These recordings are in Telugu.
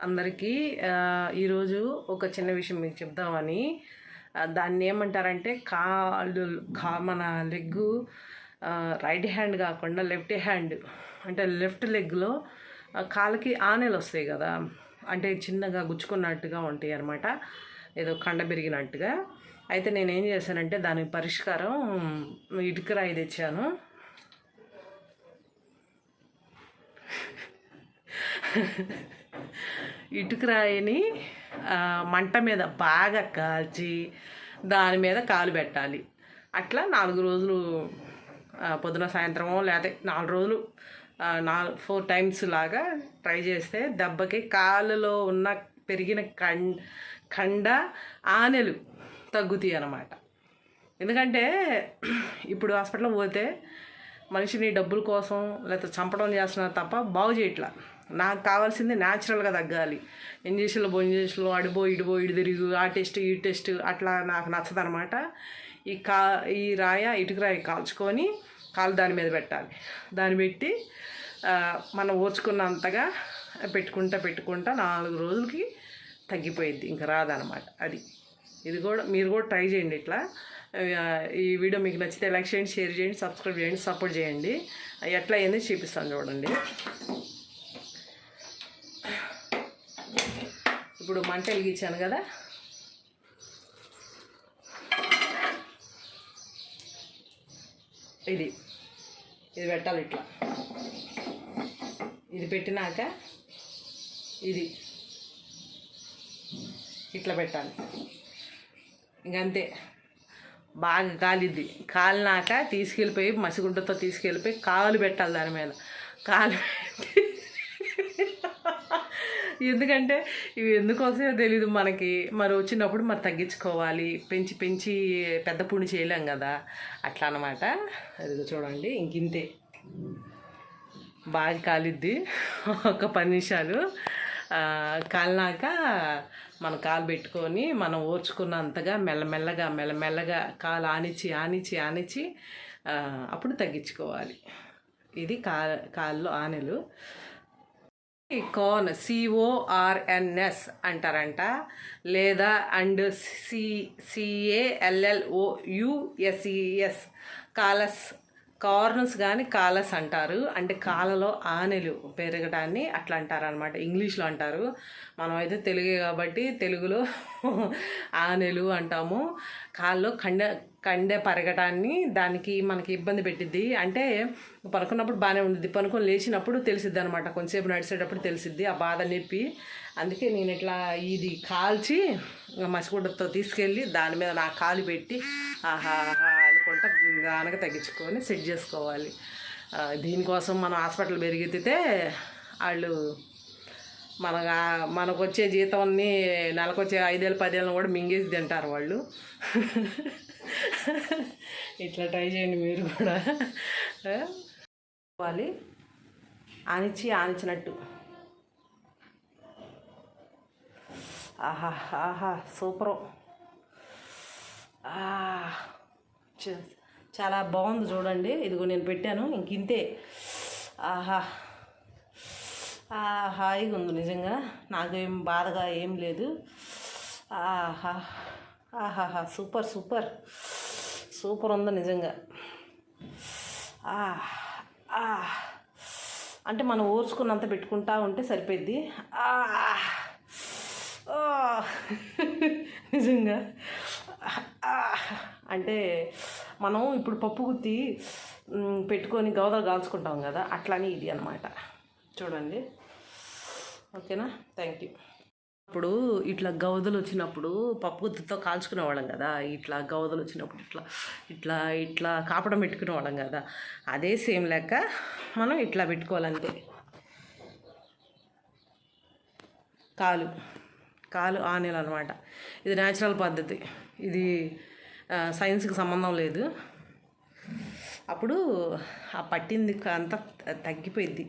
అందరికీ ఈరోజు ఒక చిన్న విషయం మీకు చెప్దామని. దాన్ని ఏమంటారంటే కాళ్ళు కా మన లెగ్గు రైట్ హ్యాండ్ కాకుండా లెఫ్ట్ హ్యాండ్ అంటే లెఫ్ట్ లెగ్లో కాళ్ళకి ఆనెలు వస్తాయి కదా. అంటే చిన్నగా గుచ్చుకున్నట్టుగా ఉంటాయి అనమాట ఏదో కండ పెరిగినట్టుగా. అయితే నేను ఏం చేశానంటే దానికి పరిష్కారం ఇటుక రాయి తెచ్చాను. ఇటుకరాయిని మంట మీద బాగా కాల్చి దాని మీద కాలు పెట్టాలి. అట్లా నాలుగు రోజులు పొద్దున సాయంత్రమో లేకపోతే నాలుగు రోజులు నాలుగు ఫోర్ టైమ్స్ లాగా ట్రై చేస్తే దెబ్బకి కాలులో ఉన్న పెరిగిన కం కండ ఆనెలు తగ్గుతాయి అన్నమాట. ఎందుకంటే ఇప్పుడు హాస్పిటల్ పోతే మనిషిని డబ్బుల కోసం లేకపోతే చంపడం చేస్తున్నారు తప్ప బాగు చేయట్లా. నాకు కావాల్సింది న్యాచురల్గా తగ్గాలి. ఇంజక్షన్లు బో ఇంజక్షన్లు అడిబో ఇడిబో ఇటు తిరుగు ఆ టెస్ట్ ఈ టెస్ట్ అట్లా నాకు నచ్చదనమాట ఈ కా ఈ రాయ ఇటుక రాయి కాల్చుకొని కాలు దాని మీద పెట్టాలి. దాన్ని పెట్టి మనం ఓర్చుకున్నంతగా పెట్టుకుంటా పెట్టుకుంటా నాలుగు రోజులకి తగ్గిపోయింది ఇంకా రాదనమాట అది. ఇది కూడా మీరు కూడా ట్రై చేయండి ఇట్లా. ఈ వీడియో మీకు నచ్చితే లైక్ చేయండి షేర్ చేయండి సబ్స్క్రైబ్ చేయండి సపోర్ట్ చేయండి. ఎట్లా అయింది చూపిస్తాను చూడండి. ఇప్పుడు మంట వెలిగించాను కదా. ఇది. ఇది పెట్టాలి ఇట్లా. ఇది పెట్టినాక ఇది. ఇట్లా పెట్టాలి. ఇంకంతే బాగా కాలిద్ది. కాలినాక తీసుకెళ్ళిపోయి మసిగుడ్డతో తీసుకెళ్ళిపోయి కాలు పెట్టాలి దాని మీద. కాలు పెట్టి ఎందుకంటే ఇవి ఎందుకోసమే తెలీదు మనకి. మరి వచ్చినప్పుడు మరి తగ్గించుకోవాలి. పెంచి పెంచి పెద్ద పుణ్య చేయలేం కదా. అట్లా అనమాట అది చూడండి ఇంకింతే. బాగా కాలిద్ది. ఒక పది నిమిషాలు. కాలినాక మన కాలు పెట్టుకొని మనం ఓర్చుకున్నంతగా మెల్లమెల్లగా మెల్లమెల్లగా కాలు ఆనిచి ఆనిచి ఆనిచి అప్పుడు తగ్గించుకోవాలి. ఇది కా కాళ్ళు ఆనెలు. Corn C O R N S అంటారంట. లేదా and C C A L L O U S E S callus corners కానీ కాలస్ అంటారు. అంటే కాలలో ఆనెలు పెరగడాన్ని అట్లా అంటారు అనమాట ఇంగ్లీష్లో అంటారు. మనం అయితే తెలుగే కాబట్టి తెలుగులో ఆనెలు అంటాము. కాల్లో కండ కండె పరగటాన్ని దానికి మనకి ఇబ్బంది పెట్టిద్ది. అంటే పనుకున్నప్పుడు బాగానే ఉండిద్ది. పనుకొని లేచినప్పుడు తెలిసిద్ది అనమాట కొంచెంసేపు నడిచేటప్పుడు తెలిసిద్ది ఆ బాధ నొప్పి అందుకే నేను ఇట్లా ఇది కాల్చి మసిగుడ్డతో తీసుకెళ్ళి దాని మీద నా కాలు పెట్టి ఆహా అనుకుంటా గానక తగ్గించుకొని సెట్ చేసుకోవాలి. దీనికోసం మనం హాస్పిటల్ పెరిగితే వాళ్ళు మన మనకు వచ్చే జీతాన్ని నెలకు వచ్చే ఐదేళ్ళు పదేళ్ళని కూడా మింగేసి తింటారు వాళ్ళు. ఇట్లా ట్రై చేయండి మీరు కూడా. ఆ? వాలి ఆనిచ్చి ఆనిచ్చినట్టు. ఆహా ఆహా సూపరు. చాలా బాగుంది చూడండి. ఇదిగో నేను పెట్టాను ఇంక ఇంతే. ఆహా. హాయిగా ఉంది నిజంగా. నాకేం బాధగా ఏం లేదు. ఆహా. ఆహాహా సూపర్ సూపర్. సూపర్ ఉంది నిజంగా. ఆ. అంటే మనం ఓర్చుకున్నంత పెట్టుకుంటా ఉంటే సరిపోద్ది నిజంగా. అంటే మనం ఇప్పుడు పప్పు గుత్తి పెట్టుకొని గౌదలు కాల్చుకుంటాం కదా అట్లానే ఇది అనమాట చూడండి. ఓకేనా? థ్యాంక్ యూ అప్పుడు ఇట్లా గౌదలు వచ్చినప్పుడు పప్పు కాల్చుకునేవాళ్ళం కదా ఇట్లా గౌదలు వచ్చినప్పుడు ఇట్లా ఇట్లా ఇట్లా కాపడం పెట్టుకునేవాళ్ళం కదా అదే సేమ్ లెక్క మనం ఇట్లా పెట్టుకోవాలంతే. కాలు కాలు ఆనేలు అనమాట ఇది న్యాచురల్ పద్ధతి. ఇది సైన్స్కి సంబంధం లేదు. అప్పుడు ఆ పట్టింది అంతా తగ్గిపోయింది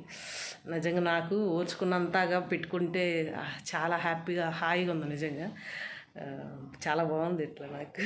నిజంగా నాకు ఓర్చుకున్నంతగా పెట్టుకుంటే చాలా హ్యాపీగా హాయిగా ఉంది నిజంగా. చాలా బాగుంది ఇట్లా నాకు.